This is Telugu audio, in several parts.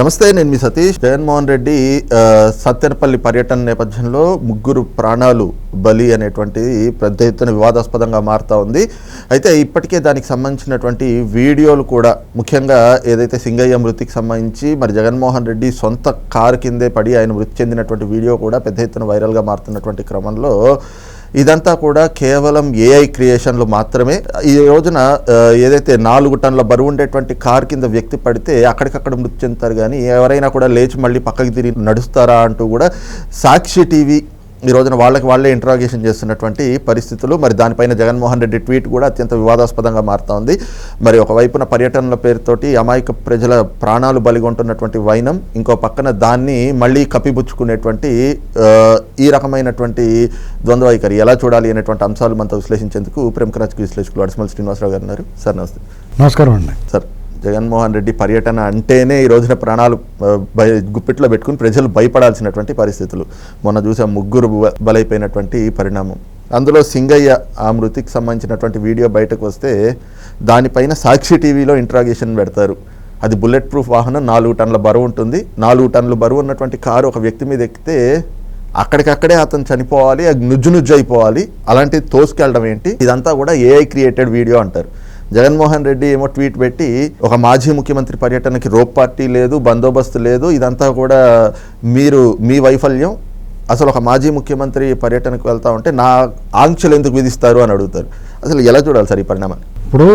నమస్తే నేను మీ సతీష్. జగన్మోహన్ రెడ్డి సత్తెనపల్లి పర్యటన నేపథ్యంలో ముగ్గురు ప్రాణాలు బలి అనేటువంటిది పెద్ద ఎత్తున వివాదాస్పదంగా మారుతూ ఉంది. అయితే ఇప్పటికే దానికి సంబంధించినటువంటి వీడియోలు కూడా ముఖ్యంగా ఏదైతే సింగయ్య మృతికి సంబంధించి మరి జగన్మోహన్ రెడ్డి సొంత కారు కిందే పడి ఆయన మృతి చెందినటువంటి వీడియో కూడా పెద్ద ఎత్తున వైరల్గా మారుతున్నటువంటి క్రమంలో ఇదంతా కూడా కేవలం ఏఐ క్రియేషన్లు మాత్రమే. ఈ రోజున ఏదైతే నాలుగు టన్నుల బరువు ఉండేటువంటి కార్ కింద వ్యక్తి పడితే అక్కడికక్కడ మృతి చెందుతారు కానీ ఎవరైనా కూడా లేచి మళ్ళీ పక్కకి తిరిగి నడుస్తారా అంటూ కూడా సాక్షి టీవీ ఈ రోజున వాళ్ళకి వాళ్ళే ఇంట్రాగేషన్ చేస్తున్నటువంటి పరిస్థితులు. మరి దానిపైన జగన్మోహన్ రెడ్డి ట్వీట్ కూడా అత్యంత వివాదాస్పదంగా మారుతా ఉంది. మరి ఒకవైపున పర్యటనల పేరుతోటి అమాయక ప్రజల ప్రాణాలు బలిగొంటున్నటువంటి వైనం ఇంకో పక్కన దాన్ని మళ్ళీ కప్పిపుచ్చుకునేటువంటి ఈ రకమైనటువంటి ద్వంద్వ వైఖరి ఎలా చూడాలి అనేటువంటి అంశాలు మనతో విశ్లేషించేందుకు ప్రముఖ రాజకీయ విశ్లేషకులు అడిసిమల్ శ్రీనివాసరావు గారు ఉన్నారు. సార్ నమస్తే. నమస్కారం అండి. సార్ జగన్మోహన్ రెడ్డి పర్యటన అంటేనే ఈ రోజున ప్రాణాలు గుప్పిట్లో పెట్టుకుని ప్రజలు భయపడాల్సినటువంటి పరిస్థితులు. మొన్న చూసాం ముగ్గురు బలైపోయినటువంటి పరిణామం. అందులో సింగయ్య ఆ మృతికి సంబంధించినటువంటి వీడియో బయటకు వస్తే దానిపైన సాక్షి టీవీలో ఇంట్రాగేషన్ పెడతారు. అది బుల్లెట్ ప్రూఫ్ వాహనం నాలుగు టన్నుల బరువు ఉంటుంది. నాలుగు టన్నుల బరువు ఉన్నటువంటి కారు ఒక వ్యక్తి మీద ఎక్కితే అక్కడికక్కడే అతను చనిపోవాలి అది నుజ్జు నుజ్జు అయిపోవాలి. అలాంటి తోసుకెళ్ళడం ఏంటి? ఇదంతా కూడా ఏఐ క్రియేటెడ్ వీడియో అంటారు. జగన్మోహన్ రెడ్డి ఏమో ట్వీట్ పెట్టి ఒక మాజీ ముఖ్యమంత్రి పర్యటనకి రోప్ పార్టీ లేదు బందోబస్తు లేదు ఇదంతా కూడా మీరు మీ వైఫల్యం. అసలు ఒక మాజీ ముఖ్యమంత్రి పర్యటనకు వెళ్తా ఉంటే నా ఆంక్షలు ఎందుకు విధిస్తారు అని అడుగుతారు. అసలు ఎలా చూడాలి సార్ ఈ పరిణామాన్ని? ఇప్పుడు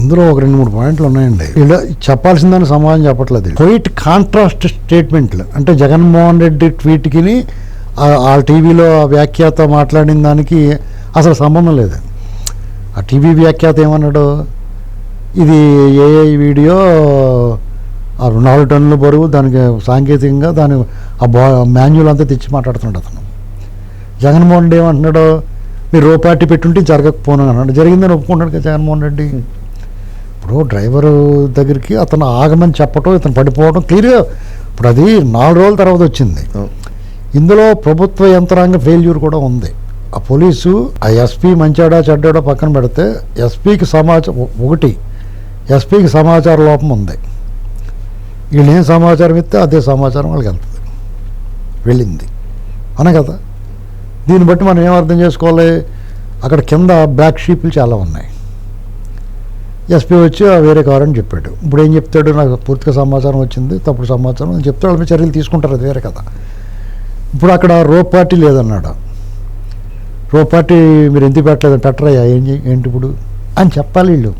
ఇందులో ఒక రెండు మూడు పాయింట్లు ఉన్నాయండి. ఇలా చెప్పాల్సిందని సమాధానం చెప్పట్లేదు క్వైట్ కాంట్రాస్ట్ స్టేట్మెంట్లు అంటే జగన్మోహన్ రెడ్డి ట్వీట్కి ఆ టీవీలో ఆ వ్యాఖ్యాత మాట్లాడిన దానికి అసలు సంబంధం లేదు. ఆ టీవీ వ్యాఖ్యాత ఏమన్నాడు? ఇది ఏఐ వీడియో ఆ నాలుగు టన్నుల బరువు దానికి సాంకేతికంగా దాని ఆ బా మాన్యువల్ అంతా తెచ్చి మాట్లాడుతున్నాడు అతను. జగన్మోహన్ రెడ్డి ఏమంటున్నాడు? మీరు రో పార్టీ పెట్టుంటే జరగకపోను అన్నాడు. జరిగిందని ఒప్పుకుంటాడు కదా జగన్మోహన్ రెడ్డి. ఇప్పుడు డ్రైవర్ దగ్గరికి అతను ఆగమని చెప్పటం ఇతను పడిపోవడం క్లియర్గా ఇప్పుడు అది నాలుగు రోజుల తర్వాత వచ్చింది. ఇందులో ప్రభుత్వ యంత్రాంగ ఫెయిల్యూర్ కూడా ఉంది. ఆ పోలీసు ఆ ఎస్పీ మంచాడా చెడ్డాడో పక్కన పెడితే ఎస్పీకి సమాచారం ఒకటి ఎస్పీకి సమాచార లోపం ఉంది. వీళ్ళు ఏం సమాచారం ఇస్తే అదే సమాచారం వాళ్ళకి వెళ్తుంది. వెళ్ళింది. అనే కదా? దీన్ని బట్టి మనం ఏం అర్థం చేసుకోవాలి? అక్కడ కింద బ్లాక్ షీప్లు చాలా ఉన్నాయి. ఎస్పీ వచ్చి "ఆ, వేరే కారు అని చెప్పాడు. ఇప్పుడు ఏం చెప్తాడు? నాకు పూర్తిగా సమాచారం వచ్చింది తప్పుడు సమాచారం అని చెప్తే వాళ్ళ చర్యలు తీసుకుంటారు అది వేరే కదా ఇప్పుడు అక్కడ రో పార్టీ లేదన్నాడు. రో పార్టీ మీరు ఎందుకు పెట్టలేదు? పెట్టరయ్యా ఏం ఏంటి ఇప్పుడు? అని చెప్పాలి వీళ్ళు.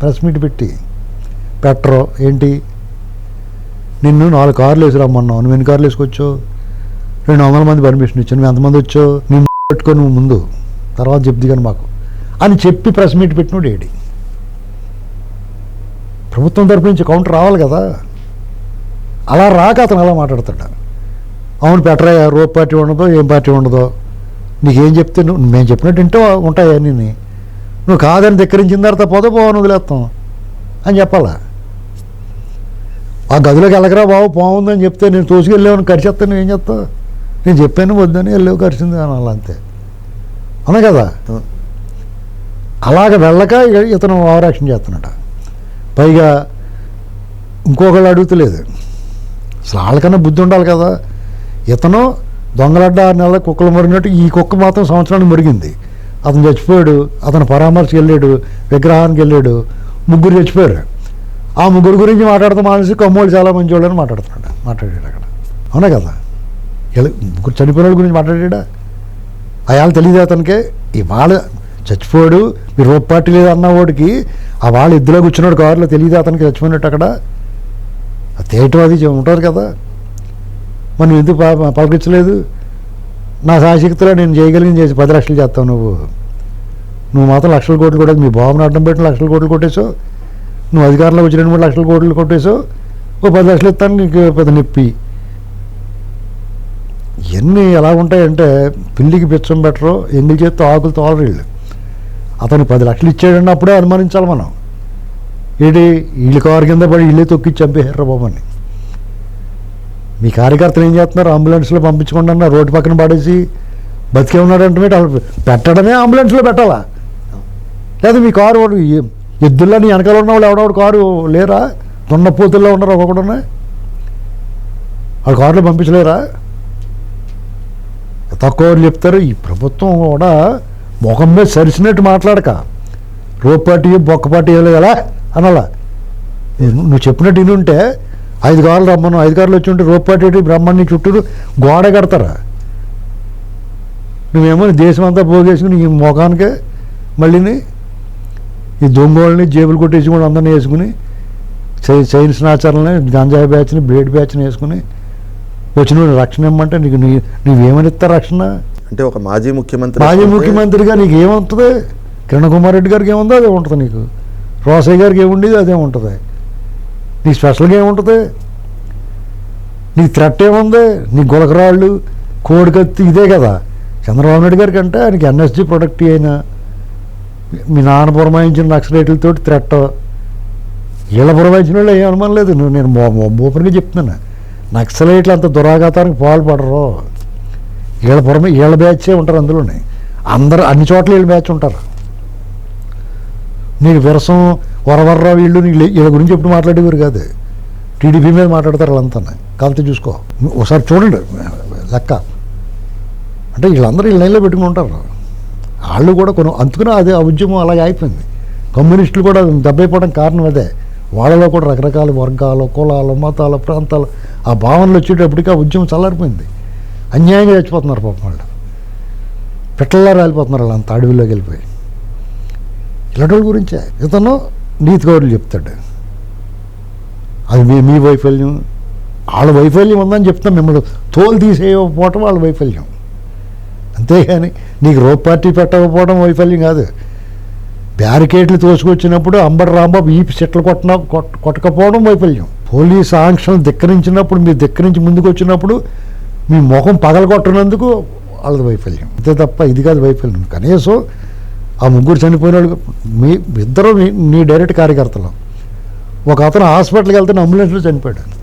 ప్రెస్ మీట్ పెట్టి. పెట్టరు ఏంటి? నిన్ను నాలుగు కార్లు వేసి రమ్మన్నావు. నువ్వు ఎన్ని కార్లు వేసుకొచ్చావు? రెండు వందల మంది పర్మిషన్ ఇచ్చాను నువ్వు ఎంతమంది వచ్చావు? నేను పెట్టుకో నువ్వు ముందు. తర్వాత చెప్ది కానీ మాకు. అని చెప్పి ప్రెస్ మీట్ పెట్టినోడు ఏడి? ప్రభుత్వం తరపు నుంచి కౌంటర్ రావాలి కదా. అలా రాక అతను అలా మాట్లాడతాడు? అవును పెట్టరాయా రోప్ పార్టీ ఉండదో ఏం పార్టీ ఉండదో. నీకేం చెప్తే నువ్వు మేము చెప్పినట్టు వింటే ఉంటాయి అన్నీ. నువ్వు కాదని ధిక్కరించిన తర్వాత పోతే పోవని వదిలేస్తాం అని చెప్పాలా? ఆ గదిలోకి వెళ్ళకరా బాబు బాగుందని చెప్తే నేను తోసుకెళ్ళామని కరిచేస్తాను ఏం చెప్తావు నేను చెప్పాను వద్దని వెళ్ళావు కరిచింది అనాలి అంతే. అవునా కదా? అలాగ వెళ్ళక ఇతను ఓవరాక్షన్ చేస్తున్నాడు. పైగా ఇంకొకళ్ళు అడుగుతలేదు. అసలు వాళ్ళకన్నా బుద్ధి ఉండాలి కదా. ఇతను దొంగలడ్డ ఆరు నెలల కుక్కలు మరిగినట్టు ఈ కుక్క మాత్రం సంవత్సరానికి మురిగింది. అతను చచ్చిపోయాడు అతను పరామర్శకి వెళ్ళాడు విగ్రహానికి వెళ్ళాడు ముగ్గురు చచ్చిపోయారు. ఆ ముగ్గురు గురించి మాట్లాడుతూ మానేసి కమ్మోళ్ళు చాలా మంచి వాళ్ళని మాట్లాడుతున్నాడు మాట్లాడాడు అక్కడ. అవునా కదా? ముగ్గురు చనిపోయిన వాళ్ళ గురించి మాట్లాడాడా? అయాలు తెలియదు అతనికి. ఇవాళ చచ్చిపోయాడు. మీరు రోప్ పార్టీ లేదు అన్న వాడికి ఆ వాళ్ళు ఇద్దరు కూర్చున్నాడు కారులో తెలియదు అతనికి చచ్చిపోయినట్టు అక్కడ? ఆ అది ఉంటారు కదా. మరి ఎందుకు ప- పలకరించలేదు? నా సాశక్తిలో నేను చేయగలిగింది చేసి పది లక్షలు చేస్తావు నువ్వు. నువ్వు మాత్రం లక్షల కోట్లు కొట్టేసి మీ బాబుని అడ్డం పెట్టిన లక్షల కోట్లు కొట్టేసావు. నువ్వు అధికారంలో వచ్చి రెండు మూడు లక్షల కోట్లు కొట్టేసావు. ఓ పది లక్షలు ఇస్తాను నీకు పెద్ద నొప్పి. ఇవన్నీ ఎలా ఉంటాయంటే పిల్లికి పిచ్చం పెట్టరు ఎంగిల్ చేత్తో ఆకులు తోలరీళ్ళు అతను పది లక్షలు ఇచ్చాడన్నప్పుడే అనుమానించాలి మనం. ఏంటి వీళ్ళ కారు కింద పడి ఇల్లే తొక్కి చంపేశారు బాబని. మీ కార్యకర్తలు ఏం చేస్తున్నారు? అంబులెన్స్లో పంపించకుండా రోడ్డు పక్కన పడేసి బతికే ఉన్నాడంటే పెట్టడమే అంబులెన్స్లో పెట్టాలా? లేదా మీ కారు వాడు ఎద్దుల్లో నీ వెనకాల ఉన్న వాళ్ళు ఎవడెవడు కారు లేరా? దున్నపోతుల్లో ఉన్నారు ఒక్కొక్కడున్నా వాళ్ళు కారులో పంపించలేరా? తక్కువ చెప్తారు ఈ ప్రభుత్వం కూడా ముఖం మీద సరిసినట్టు మాట్లాడక. రోపాటి బొక్కపాటి ఎలా అనాలా. నువ్వు చెప్పినట్టు ఇని ఉంటే ఐదు కార్లు రమ్మను. ఐదు కార్లు వచ్చి ఉంటే రోపాటి బ్రహ్మాన్ని చుట్టూరు గోడ కడతారా? నువ్వేమో దేశం అంతా పోగేసుకుని ఈ ముఖానికే మళ్ళీని ఈ దొంగోళ్ళని జేబులు కొట్టేసి కూడా అందరినీ వేసుకుని సైన్స్ చైన్ గంజాయి బ్యాచ్ని బ్లేడ్ బ్యాచ్ని వేసుకుని వచ్చిన రక్షణ ఇమ్మంటే నీకు నీ నువ్వేమని ఇస్తా రక్షణ? అంటే ఒక మాజీ ముఖ్యమంత్రి మాజీ ముఖ్యమంత్రిగా నీకు ఏముంటుంది కిరణ్ కుమార్ రెడ్డి గారికి ఏముందో? అదే ఉంటుంది నీకు. రోసయ్య గారికి ఏముండేది? అదే ఉంటుంది. నీకు స్పెషల్గా ఏముంటుంది? నీకు థ్రెట్ ఏముంది? నీ గులకరాళ్ళు కోడికత్తి ఇదే కదా. చంద్రబాబు నాయుడు గారికి అంటే ఆయనకి ఎన్ఎస్జి ప్రొడక్ట్ అయినా మీ నాన్న పురమాయించిన నక్సలైట్లతో థ్రెట్ వీళ్ళ పురమాయించిన వాళ్ళు ఏం అనుమానం లేదు. నేను ఓపెన్గా చెప్తున్నాను. నక్సలైట్లు అంత దురాఘాతానికి పాల్పడరు. వీళ్ళ పురమే వీళ్ళ బ్యాచే ఉంటారు అందులోనే. అందరు అన్ని చోట్ల వీళ్ళ బ్యాచ్ ఉంటారు. నీకు విరసం వరవర్రా వీళ్ళు నీకు వీళ్ళ గురించి ఎప్పుడు మాట్లాడేవారు కాదు. టీడీపీ మీద మాట్లాడతారు వాళ్ళంతా కాలితే చూసుకో. ఒకసారి చూడండి లెక్క. అంటే వీళ్ళందరూ వీళ్ళ లైన్లో పెట్టుకుని ఉంటారు. వాళ్ళు కూడా కొన్ని అందుకునే అదే ఆ ఉద్యమం అలాగే అయిపోయింది. కమ్యూనిస్టులు కూడా దెబ్బైపోవడం కారణం అదే. వాళ్ళలో కూడా రకరకాల వర్గాలు కులాలు మతాలు ప్రాంతాలు ఆ భావనలు వచ్చేటప్పటికి ఆ ఉద్యమం చల్లారిపోయింది. అన్యాయంగా చచ్చిపోతున్నారు పాపం వాళ్ళు. పిట్టల్లా రాలిపోతున్నారు వాళ్ళు అంత అడవిలోకి వెళ్ళిపోయి. ఇలాంటి గురించే. ఇతను నీతి కౌరులు చెప్తాడు. అది మీ మీ వైఫల్యం. వాళ్ళ వైఫల్యం ఉందని చెప్తాం మిమ్మల్ని. తోలు తీసేయకపోవటం వాళ్ళ వైఫల్యం. అంతేగాని నీకు రోప్ పార్టీ పెట్టకపోవడం వైఫల్యం కాదు. బ్యారికేడ్లు తోసుకొచ్చినప్పుడు అంబర్ రాంబాబు ఈ చెట్లు కొట్టిన కొట్- కొట్టకపోవడం వైఫల్యం. పోలీస్ ఆంక్షలు ధిక్కరించినప్పుడు మీరు ధిక్కరించి ముందుకు వచ్చినప్పుడు మీ ముఖం పగలగొట్టినందుకు వాళ్ళది వైఫల్యం. అంతే తప్ప ఇది కాదు వైఫల్యం. కనీసం ఆ ముగ్గురు చనిపోయిన వాళ్ళు మీ ఇద్దరు నీ- డైరెక్ట్ కార్యకర్తలు. ఒక అతను హాస్పిటల్కి వెళ్తే అంబులెన్స్లో చనిపోయాడు.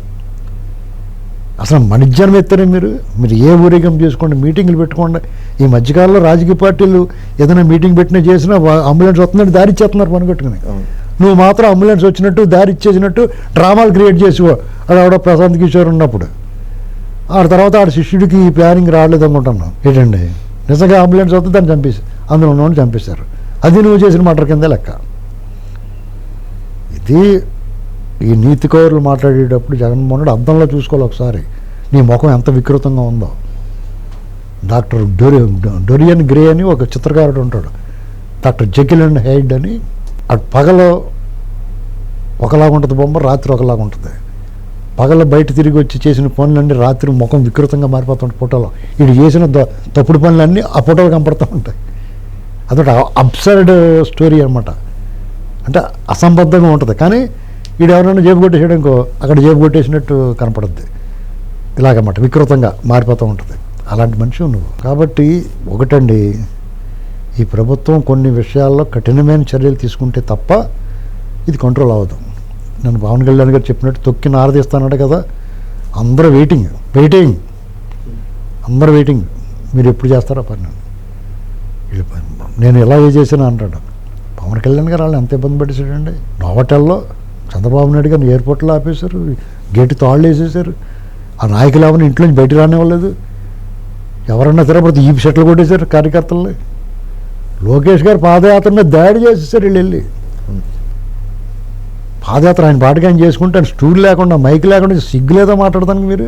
అసలు మనిజ్జనం ఎత్తారే మీరు? మీరు ఏ ఊరేగం చేసుకోండి మీటింగ్లు పెట్టుకోండి. ఈ మధ్యకాలంలో రాజకీయ పార్టీలు ఏదైనా మీటింగ్ పెట్టినా చేసినా అంబులెన్స్ వస్తుందంటే దారి ఇచ్చేస్తున్నారు పని కట్టుకుని అవును. నువ్వు మాత్రం అంబులెన్స్ వచ్చినట్టు దారి ఇచ్చేసినట్టు డ్రామాలు క్రియేట్ చేసి ఆడ ప్రశాంత్ కిషోర్ ఉన్నప్పుడు. ఆడ తర్వాత ఆడ శిష్యుడికి ఈ ప్లానింగ్ రావట్లేదు అనుకుంటున్నాం ఏంటండి? నిజంగా అంబులెన్స్ వస్తే దాన్ని చంపేసి అందులో ఉన్నవాడిని చంపేశారు. అది నువ్వు చేసిన మటర్ కింద లెక్క. ఇది ఈ నీతి కౌరులు మాట్లాడేటప్పుడు జగన్మోహన్ రెడ్డి అద్దంలో చూసుకోవాలి ఒకసారి. నీ ముఖం ఎంత వికృతంగా ఉందో. డాక్టర్ డొరి డొరియన్ గ్రే అని ఒక చిత్రకారుడు ఉంటాడు. డాక్టర్ జకిల్ అండ్ హెయిడ్ అని. అటు పగలు ఒకలాగా ఉంటుంది బొమ్మ రాత్రి ఒకలాగా ఉంటుంది పగల బయట తిరిగి వచ్చి చేసిన పనులన్నీ రాత్రి ముఖం వికృతంగా మారిపోతుంటాయి ఫోటోలో. వీడు చేసిన తప్పుడు పనులన్నీ ఆ ఫోటోలు కనపడుతూ ఉంటాయి. అదొక అబ్సర్డ్ స్టోరీ అనమాట అంటే అసంబద్ధంగా ఉంటుంది. కానీ వీడు ఎవరైనా జేబు కొట్టేసేయడంకో అక్కడ జేబు కొట్టేసినట్టు కనపడుద్ది. ఇలాగన్నమాట. వికృతంగా మారిపోతూ ఉంటుంది. అలాంటి మనిషి నువ్వు. కాబట్టి ఒకటండి ఈ ప్రభుత్వం కొన్ని విషయాల్లో కఠినమైన చర్యలు తీసుకుంటే తప్ప ఇది కంట్రోల్ అవ్వదు. నేను పవన్ కళ్యాణ్ గారు చెప్పినట్టు తొక్కి నారదీస్తానట కదా. అందరూ వెయిటింగ్ వెయిటింగ్ అందరూ వెయిటింగ్ మీరు ఎప్పుడు చేస్తారా పని. నేను ఎలా ఏ చేసినా అంటాడు. పవన్ కళ్యాణ్ గారు వాళ్ళు ఎంత ఇబ్బంది పెట్టేశాడండి? నోవటల్లో చంద్రబాబు నాయుడు గారిని ఎయిర్పోర్ట్లో ఆపేశారు గేటు తాళ్ళు వేసేసారు ఆ నాయకులు ఎవరిని ఇంట్లో నుంచి బయట రానివ్వలేదు. ఎవరన్నా తిరగబడితే ఈ సెట్లు కొట్టేశారు కార్యకర్తల్ని. లోకేష్ గారు పాదయాత్ర మీద దాడి చేసేసారు వీళ్ళు వెళ్ళి పాదయాత్ర ఆయన పాటకి ఆయన చేసుకుంటాను ఆయన స్టూల్ లేకుండా మైక్ లేకుండా సిగ్గు లేదో మాట్లాడతానికి మీరు.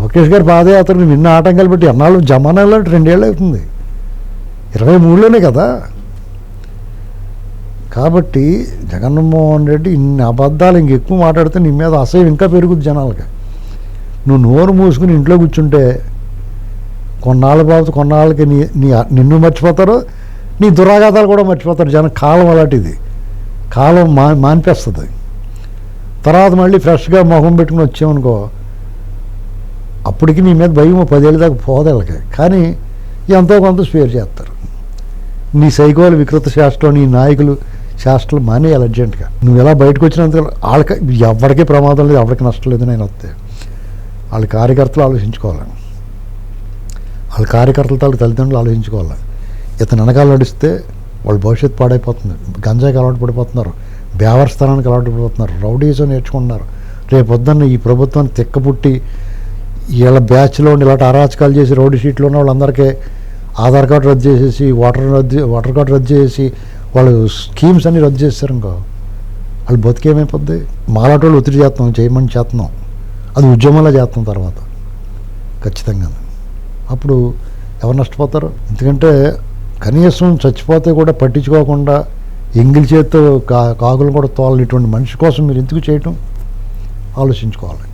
లోకేష్ గారి పాదయాత్రని నిన్న ఆటంకాలు పెట్టి ఎన్నాళ్ళు జమానాలు రెండేళ్ళు అవుతుంది. ఇరవై మూడులోనే కదా. కాబట్టి జగన్మోహన్ రెడ్డి ఇన్ని అబద్ధాలు ఇంకెక్కువ మాట్లాడితే నీ మీద అసహ్యం ఇంకా పెరుగుద్ది జనాలకి. నువ్వు నోరు మూసుకుని ఇంట్లో కూర్చుంటే కొన్నాళ్ళ బాబు కొన్నాళ్ళకి నీ నీ నిన్ను మర్చిపోతారు నీ దురాఘాతాలు కూడా మర్చిపోతారు జనం కాలం అలాంటిది. కాలం మా మానిపేస్తుంది. తర్వాత మళ్ళీ ఫ్రెష్గా మొహం పెట్టుకుని వచ్చామనుకో అప్పటికి నీ మీద భయం పదేళ్ళ దాకా పోదేళ్ళకి కానీ ఎంతో కొంత స్పేర్ చేస్తారు. నీ సైకోలు వికృత శాస్త్రం నీ నాయకులు శాస్త్రాలు మానేయాలి అర్జెంటుగా నువ్వు ఎలా బయటకు వచ్చినంత వాళ్ళకి ఎవరికీ ప్రమాదం లేదు ఎవరికి నష్టం లేదు నేను వస్తే. వాళ్ళ కార్యకర్తలు ఆలోచించుకోవాలి. వాళ్ళ కార్యకర్తలతో వాళ్ళ తల్లిదండ్రులు ఆలోచించుకోవాలి. ఇతను వెనకాల నడిస్తే వాళ్ళ భవిష్యత్తు పాడైపోతుంది. గంజాయికి అలవాటు పడిపోతున్నారు. బేవర్స్థానానికి అలవాటు పడిపోతున్నారు. రౌడీజం నేర్చుకుంటున్నారు. రేపు పొద్దున్న ఈ ప్రభుత్వాన్ని తిక్కపుట్టి వీళ్ళ బ్యాచ్లో ఉండి ఇలాంటి అరాచకాలు చేసి రౌడీ షీట్లో ఉన్న వాళ్ళందరికీ ఆధార్ కార్డు రద్దు చేసేసి ఓటర్ రద్దు ఓటర్ కార్డు రద్దు చేసి వాళ్ళు స్కీమ్స్ అన్ని రద్దు చేస్తారు ఇంకో. వాళ్ళు బతికేమైపోద్ది మాలాటోళ్ళు వాళ్ళు ఒత్తిడి చేస్తున్నాం చేయమని చేస్తున్నాం. అది ఉద్యమంలో చేస్తాం తర్వాత. ఖచ్చితంగా అప్పుడు ఎవరు నష్టపోతారు? ఎందుకంటే కనీసం చచ్చిపోతే కూడా పట్టించుకోకుండా ఎంగిలి చేత్తో కా కాకులు కూడా తోలని ఇటువంటి మనిషి కోసం మీరు ఎందుకు చేయటం? ఆలోచించుకోవాలి.